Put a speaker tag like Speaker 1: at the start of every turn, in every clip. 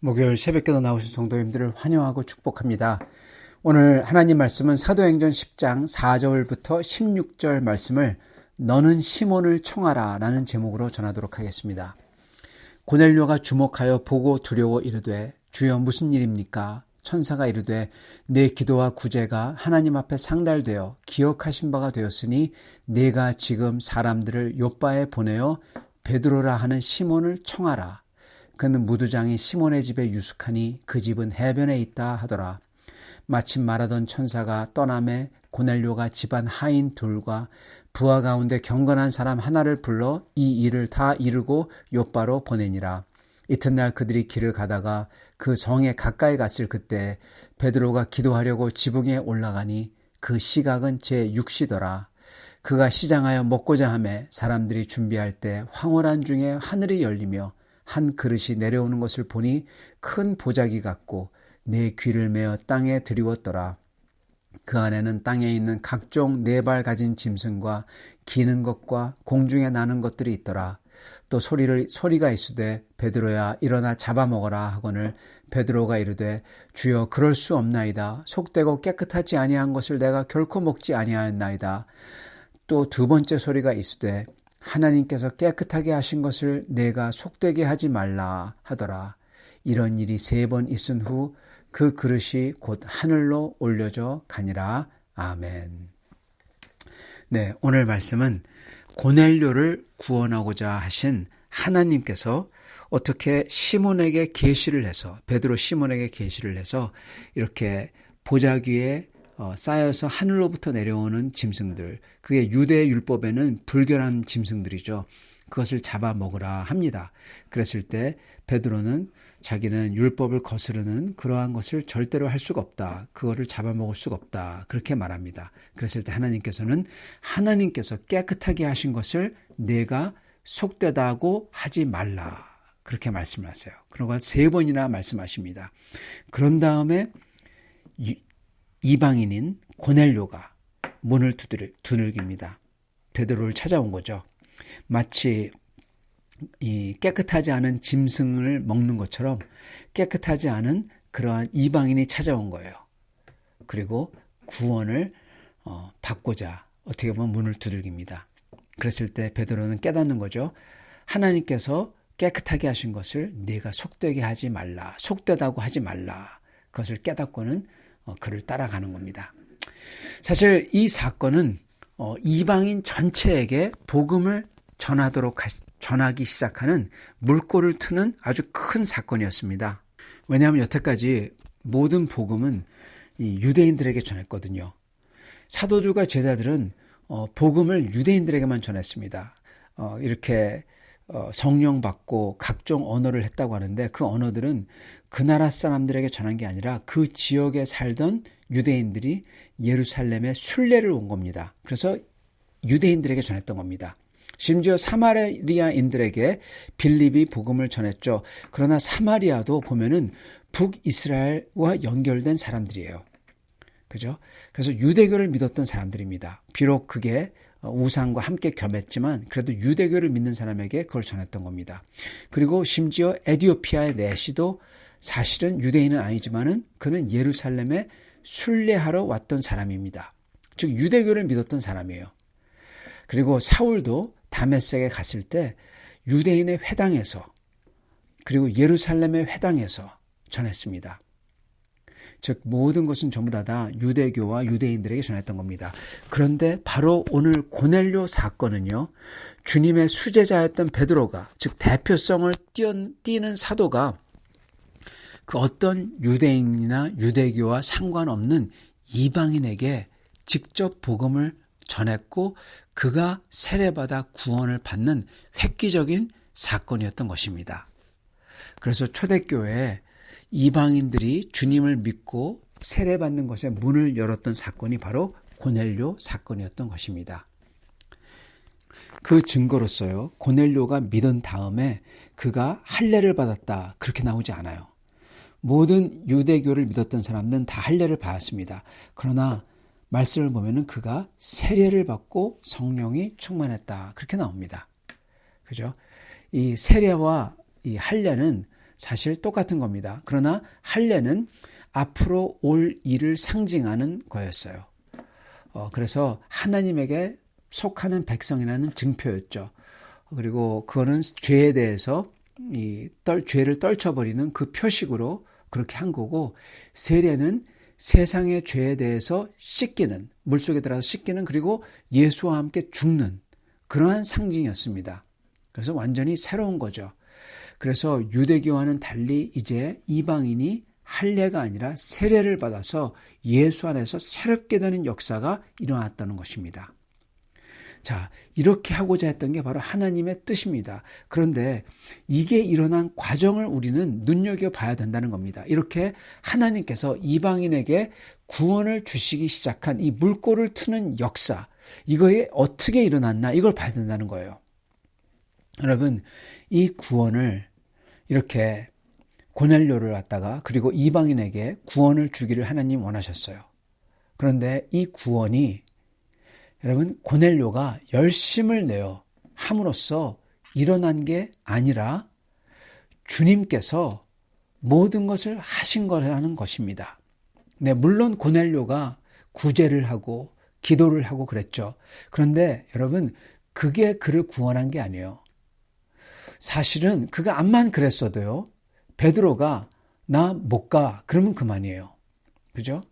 Speaker 1: 목요일 새벽기도 나오신 성도님들을 환영하고 축복합니다. 오늘 하나님 말씀은 사도행전 10장 4절부터 16절 말씀을 너는 시몬을 청하라 라는 제목으로 전하도록 하겠습니다. 고넬료가 주목하여 보고 두려워 이르되 주여 무슨 일입니까? 천사가 이르되 내 기도와 구제가 하나님 앞에 상달되어 기억하신 바가 되었으니 내가 지금 사람들을 요바에 보내어 베드로라 하는 시몬을 청하라. 그는 무두장이 시몬의 집에 유숙하니 그 집은 해변에 있다 하더라. 마침 말하던 천사가 떠남에 고넬료가 집안 하인 둘과 부하 가운데 경건한 사람 하나를 불러 이 일을 다 이루고 요바로 보내니라. 이튿날 그들이 길을 가다가 그 성에 가까이 갔을 그때 베드로가 기도하려고 지붕에 올라가니 그 시각은 제 6시더라. 그가 시장하여 먹고자 하매 사람들이 준비할 때 황홀한 중에 하늘이 열리며 한 그릇이 내려오는 것을 보니 큰 보자기 같고 내 귀를 메어 땅에 들이웠더라. 그 안에는 땅에 있는 각종 네 발 가진 짐승과 기는 것과 공중에 나는 것들이 있더라. 또 소리를 소리가 있으되 베드로야 일어나 잡아먹어라 하거늘 베드로가 이르되 주여 그럴 수 없나이다 속되고 깨끗하지 아니한 것을 내가 결코 먹지 아니하였나이다 또 두 번째 소리가 있으되 하나님께서 깨끗하게 하신 것을 내가 속되게 하지 말라 하더라. 이런 일이 세 번 있은 후 그 그릇이 곧 하늘로 올려져 가니라. 아멘. 네, 오늘 말씀은 고넬료를 구원하고자 하신 하나님께서 어떻게 시몬에게 계시를 해서 베드로 시몬에게 계시를 해서 이렇게 보자기에 어, 쌓여서 하늘로부터 내려오는 짐승들, 그게 유대 율법에는 불결한 짐승들이죠. 그것을 잡아 먹으라 합니다. 그랬을 때 베드로는 자기는 율법을 거스르는 그러한 것을 절대로 할 수가 없다. 그거를 잡아 먹을 수가 없다. 그렇게 말합니다. 그랬을 때 하나님께서는 하나님께서 깨끗하게 하신 것을 내가 속되다고 하지 말라. 그렇게 말씀하세요. 그러고 세 번이나 말씀하십니다. 그런 다음에 이방인인 고넬료가 문을 두들, 두들깁니다. 베드로를 찾아온 거죠. 마치 이 깨끗하지 않은 짐승을 먹는 것처럼 깨끗하지 않은 그러한 이방인이 찾아온 거예요. 그리고 구원을 어, 받고자 어떻게 보면 문을 두들깁니다. 그랬을 때 베드로는 깨닫는 거죠. 하나님께서 깨끗하게 하신 것을 네가 속되게 하지 말라. 속되다고 하지 말라. 그것을 깨닫고는 어, 그를 따라가는 겁니다. 사실 이 사건은 어, 이방인 전체에게 복음을 전하도록 전하기 시작하는 물꼬를 트는 아주 큰 사건이었습니다. 왜냐하면 여태까지 모든 복음은 유대인들에게 전했거든요. 사도들과 제자들은 어, 복음을 유대인들에게만 전했습니다. 이렇게 성령 받고 각종 언어를 했다고 하는데 그 언어들은 그 나라 사람들에게 전한 게 아니라 그 지역에 살던 유대인들이 예루살렘에 순례를 온 겁니다. 그래서 유대인들에게 전했던 겁니다. 심지어 사마리아인들에게 빌립이 복음을 전했죠. 그러나 사마리아도 보면은 북이스라엘과 연결된 사람들이에요. 그죠? 그래서 유대교를 믿었던 사람들입니다. 비록 그게 우상과 함께 겸했지만 그래도 유대교를 믿는 사람에게 그걸 전했던 겁니다. 그리고 심지어 에디오피아의 내시도 사실은 유대인은 아니지만은 그는 예루살렘에 순례하러 왔던 사람입니다. 즉 유대교를 믿었던 사람이에요. 그리고 사울도 다메섹에 갔을 때 유대인의 회당에서 그리고 예루살렘의 회당에서 전했습니다. 즉 모든 것은 전부 다, 다 유대교와 유대인들에게 전했던 겁니다. 그런데 바로 오늘 고넬료 사건은요. 주님의 수제자였던 베드로가 즉 대표성을 띄는 사도가 그 어떤 유대인이나 유대교와 상관없는 이방인에게 직접 복음을 전했고 그가 세례받아 구원을 받는 획기적인 사건이었던 것입니다. 그래서 초대교회에 이방인들이 주님을 믿고 세례받는 것에 문을 열었던 사건이 바로 고넬료 사건이었던 것입니다. 그 증거로서요, 고넬료가 믿은 다음에 그가 할례를 받았다. 그렇게 나오지 않아요. 모든 유대교를 믿었던 사람들은 다 할례를 받았습니다. 그러나 말씀을 보면은 그가 세례를 받고 성령이 충만했다. 그렇게 나옵니다. 그죠? 이 세례와 이 할례는 사실 똑같은 겁니다. 그러나 할례는 앞으로 올 일을 상징하는 거였어요. 어, 그래서 하나님에게 속하는 백성이라는 증표였죠. 그리고 그거는 죄에 대해서 이 떨, 죄를 떨쳐버리는 그 표식으로 그렇게 한 거고, 세례는 세상의 죄에 대해서 씻기는, 물속에 들어가서 씻기는, 그리고 예수와 함께 죽는 그러한 상징이었습니다. 그래서 완전히 새로운 거죠. 그래서 유대교와는 달리 이제 이방인이 할례가 아니라 세례를 받아서 예수 안에서 새롭게 되는 역사가 일어났다는 것입니다. 자, 이렇게 하고자 했던 게 바로 하나님의 뜻입니다. 그런데 이게 일어난 과정을 우리는 눈여겨봐야 된다는 겁니다. 이렇게 하나님께서 이방인에게 구원을 주시기 시작한 이 물꼬를 트는 역사, 이거에 어떻게 일어났나, 이걸 봐야 된다는 거예요. 여러분, 이 구원을 이렇게 고넬료를 갖다가 그리고 이방인에게 구원을 주기를 하나님 원하셨어요. 그런데 이 구원이 여러분 고넬료가 열심을 내어 함으로써 일어난 게 아니라 주님께서 모든 것을 하신 거라는 것입니다. 네, 물론 고넬료가 구제를 하고 기도를 하고 그랬죠. 그런데 여러분 그게 그를 구원한 게 아니에요. 사실은 그가 암만 그랬어도요. 베드로가 나 못 가. 그러면 그만이에요. 그죠?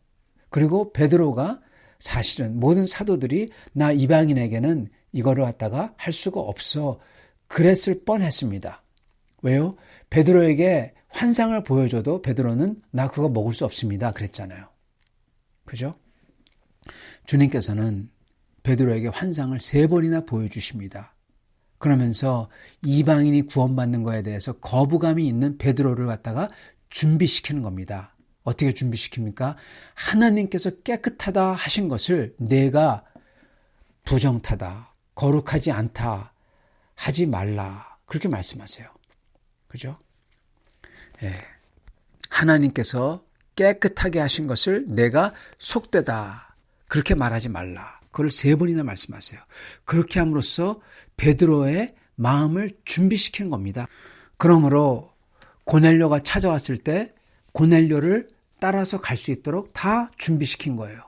Speaker 1: 그리고 베드로가 사실은 모든 사도들이 나 이방인에게는 이거를 갖다가 할 수가 없어. 그랬을 뻔했습니다. 왜요? 베드로에게 환상을 보여줘도 베드로는 나 그거 먹을 수 없습니다. 그랬잖아요. 그죠? 주님께서는 베드로에게 환상을 세 번이나 보여주십니다. 그러면서 이방인이 구원받는 거에 대해서 거부감이 있는 베드로를 갖다가 준비시키는 겁니다. 어떻게 준비시킵니까? 하나님께서 깨끗하다 하신 것을 내가 부정타다, 거룩하지 않다, 하지 말라. 그렇게 말씀하세요. 그죠? 예. 하나님께서 깨끗하게 하신 것을 내가 속되다. 그렇게 말하지 말라. 그걸 세 번이나 말씀하세요. 그렇게 함으로써 베드로의 마음을 준비시키는 겁니다. 그러므로 고넬료가 찾아왔을 때 고넬료를 따라서 갈 수 있도록 다 준비시킨 거예요.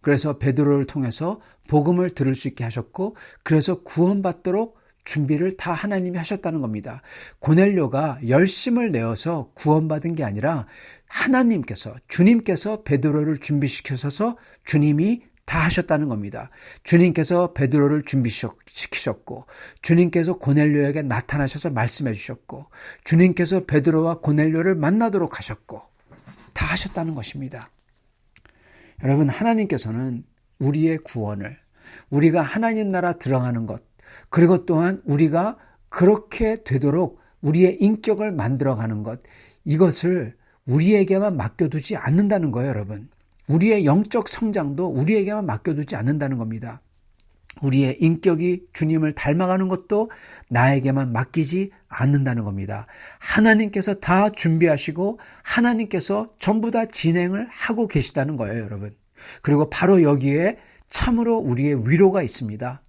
Speaker 1: 그래서 베드로를 통해서 복음을 들을 수 있게 하셨고 그래서 구원받도록 준비를 다 하나님이 하셨다는 겁니다. 고넬료가 열심을 내어서 구원받은 게 아니라 하나님께서 주님께서 베드로를 준비시켜서 주님이 다 하셨다는 겁니다. 주님께서 베드로를 준비시키셨고 주님께서 고넬료에게 나타나셔서 말씀해 주셨고 주님께서 베드로와 고넬료를 만나도록 하셨고 다 하셨다는 것입니다. 여러분 하나님께서는 우리의 구원을 우리가 하나님 나라 들어가는 것 그리고 또한 우리가 그렇게 되도록 우리의 인격을 만들어 가는 것 이것을 우리에게만 맡겨두지 않는다는 거예요, 여러분. 우리의 영적 성장도 우리에게만 맡겨두지 않는다는 겁니다. 우리의 인격이 주님을 닮아가는 것도 나에게만 맡기지 않는다는 겁니다. 하나님께서 다 준비하시고 하나님께서 전부 다 진행을 하고 계시다는 거예요, 여러분. 그리고 바로 여기에 참으로 우리의 위로가 있습니다.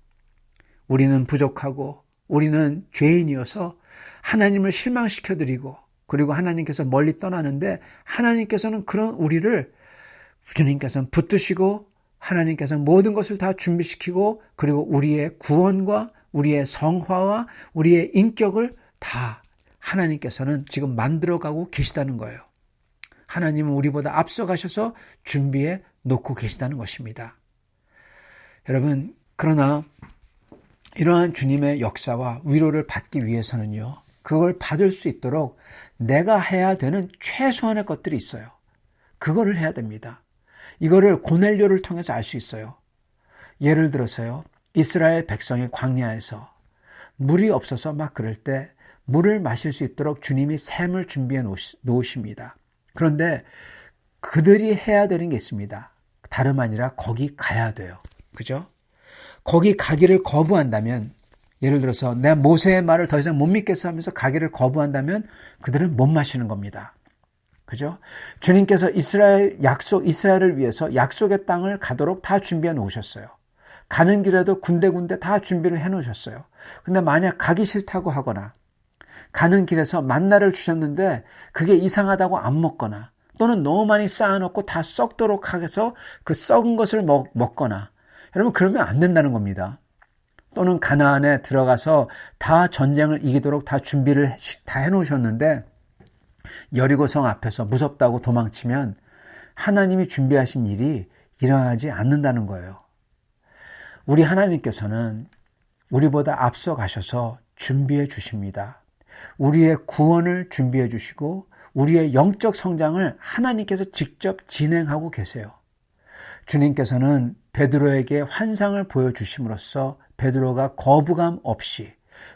Speaker 1: 우리는 부족하고 우리는 죄인이어서 하나님을 실망시켜드리고 그리고 하나님께서 멀리 떠나는데 하나님께서는 그런 우리를 주님께서는 붙드시고 하나님께서는 모든 것을 다 준비시키고 그리고 우리의 구원과 우리의 성화와 우리의 인격을 다 하나님께서는 지금 만들어가고 계시다는 거예요. 하나님은 우리보다 앞서가셔서 준비해 놓고 계시다는 것입니다. 여러분, 그러나 이러한 주님의 역사와 위로를 받기 위해서는요, 그걸 받을 수 있도록 내가 해야 되는 최소한의 것들이 있어요. 그거를 해야 됩니다. 이거를 고넬료를 통해서 알 수 있어요. 예를 들어서요. 이스라엘 백성이 광야에서 물이 없어서 막 그럴 때 물을 마실 수 있도록 주님이 샘을 준비해 놓으십니다. 그런데 그들이 해야 되는 게 있습니다. 다름 아니라 거기 가야 돼요. 그죠? 거기 가기를 거부한다면 예를 들어서 내 모세의 말을 더 이상 못 믿겠어 하면서 가기를 거부한다면 그들은 못 마시는 겁니다. 그죠? 주님께서 이스라엘 약속, 이스라엘을 위해서 약속의 땅을 가도록 다 준비해 놓으셨어요. 가는 길에도 군데군데 다 준비를 해 놓으셨어요. 근데 만약 가기 싫다고 하거나 가는 길에서 만나를 주셨는데 그게 이상하다고 안 먹거나 또는 너무 많이 쌓아놓고 다 썩도록 해서 그 썩은 것을 먹, 먹거나 여러분 그러면 안 된다는 겁니다. 또는 가나안에 들어가서 다 전쟁을 이기도록 다 준비를 다 해놓으셨는데 여리고성 앞에서 무섭다고 도망치면 하나님이 준비하신 일이 일어나지 않는다는 거예요. 우리 하나님께서는 우리보다 앞서 가셔서 준비해 주십니다. 우리의 구원을 준비해 주시고 우리의 영적 성장을 하나님께서 직접 진행하고 계세요. 주님께서는 베드로에게 환상을 보여주심으로써 베드로가 거부감 없이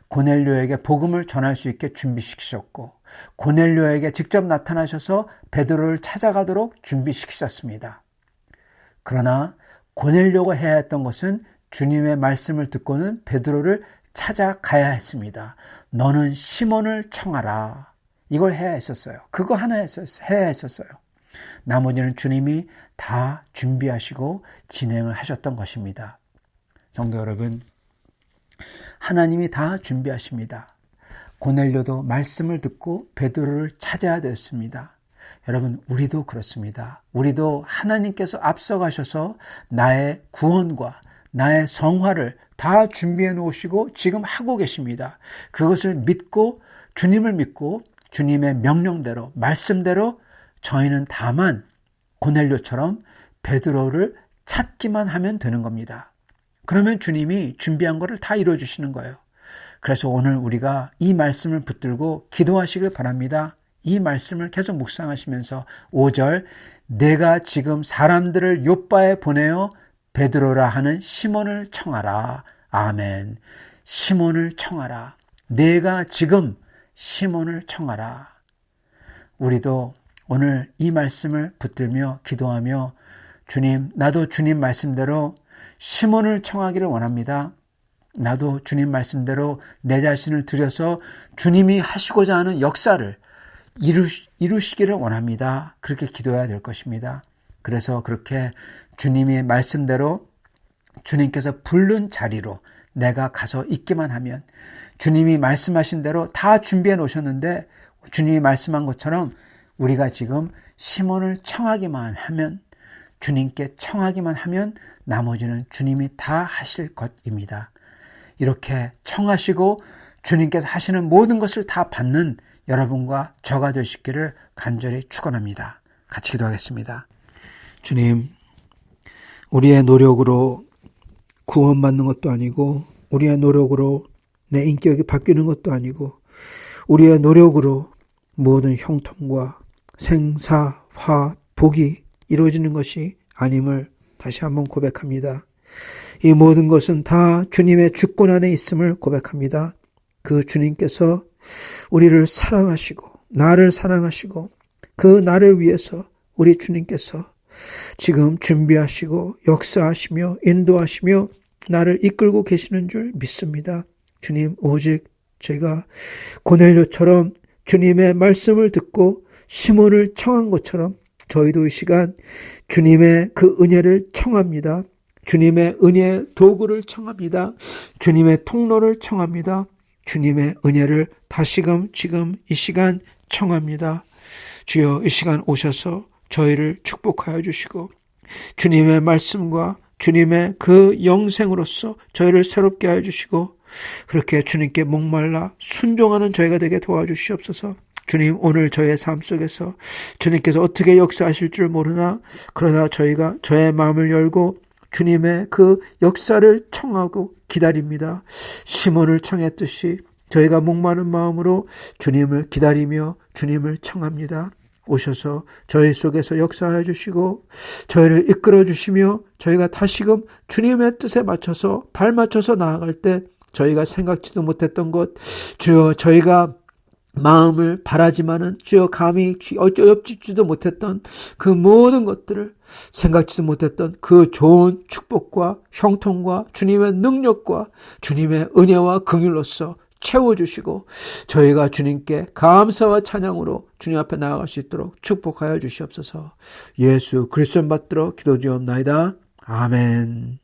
Speaker 1: 고넬료에게 복음을 전할 수 있게 준비시키셨고 고넬료에게 직접 나타나셔서 베드로를 찾아가도록 준비시키셨습니다. 그러나 고넬료가 해야 했던 것은 주님의 말씀을 듣고는 베드로를 찾아가야 했습니다. 너는 시몬을 청하라. 이걸 해야 했었어요. 그거 하나. 해야 했었어요. 나머지는 주님이 다 준비하시고 진행을 하셨던 것입니다. 성도 여러분, 하나님이 다 준비하십니다. 고넬료도 말씀을 듣고 베드로를 찾아야 됐습니다. 여러분, 우리도 그렇습니다. 우리도 하나님께서 앞서가셔서 나의 구원과 나의 성화를 다 준비해 놓으시고 지금 하고 계십니다. 그것을 믿고 주님을 믿고 주님의 명령대로 말씀대로 저희는 다만 고넬료처럼 베드로를 찾기만 하면 되는 겁니다. 그러면 주님이 준비한 것을 다 이루어 주시는 거예요. 그래서 오늘 우리가 이 말씀을 붙들고 기도하시길 바랍니다. 이 말씀을 계속 묵상하시면서 5절 내가 지금 사람들을 요바에 보내어 베드로라 하는 시몬을 청하라. 아멘. 시몬을 청하라. 내가 지금 시몬을 청하라. 우리도 오늘 이 말씀을 붙들며 기도하며 주님, 나도 주님 말씀대로 시몬을 청하기를 원합니다. 나도 주님 말씀대로 내 자신을 들여서 주님이 하시고자 하는 역사를 이루시, 기를 원합니다. 그렇게 기도해야 될 것입니다. 그래서 그렇게 주님의 말씀대로 주님께서 부른 자리로 내가 가서 있기만 하면 주님이 말씀하신 대로 다 준비해 놓으셨는데 주님이 말씀한 것처럼 우리가 지금 시몬을 청하기만 하면 주님께 청하기만 하면 나머지는 주님이 다 하실 것입니다. 이렇게 청하시고 주님께서 하시는 모든 것을 다 받는 여러분과 저가 되시기를 간절히 축원합니다. 같이 기도하겠습니다. 주님, 우리의 노력으로 구원받는 것도 아니고 우리의 노력으로 내 인격이 바뀌는 것도 아니고 우리의 노력으로 모든 형통과 생사, 화, 복이 이루어지는 것이 아님을 다시 한번 고백합니다. 이 모든 것은 다 주님의 주권 안에 있음을 고백합니다. 그 주님께서 우리를 사랑하시고 나를 사랑하시고 그 나를 위해서 우리 주님께서 지금 준비하시고 역사하시며 인도하시며 나를 이끌고 계시는 줄 믿습니다. 주님 오직 제가 고넬료처럼 주님의 말씀을 듣고 시몬을 청한 것처럼 저희도 이 시간 주님의 그 은혜를 청합니다. 주님의 은혜 도구를 청합니다. 주님의 통로를 청합니다. 주님의 은혜를 다시금 지금 이 시간 청합니다. 주여 이 시간 오셔서 저희를 축복하여 주시고 주님의 말씀과 주님의 그 영생으로서 저희를 새롭게 하여 주시고 그렇게 주님께 목말라 순종하는 저희가 되게 도와주시옵소서. 주님 오늘 저의 삶 속에서 주님께서 어떻게 역사하실 줄 모르나 그러나 저희가 저의 마음을 열고 주님의 그 역사를 청하고 기다립니다. 시몬을 청했듯이 저희가 목마른 마음으로 주님을 기다리며 주님을 청합니다. 오셔서 저희 속에서 역사해 주시고 저희를 이끌어 주시며 저희가 다시금 주님의 뜻에 맞춰서 발 맞춰서 나아갈 때 저희가 생각지도 못했던 것 주여 저희가 마음을 바라지만은 주여 감히 어찌지도 못했던 그 모든 것들을 생각지도 못했던 그 좋은 축복과 형통과 주님의 능력과 주님의 은혜와 긍휼로서 채워주시고 저희가 주님께 감사와 찬양으로 주님 앞에 나아갈 수 있도록 축복하여 주시옵소서 예수 그리스도 받들어 기도 지옵나이다. 아멘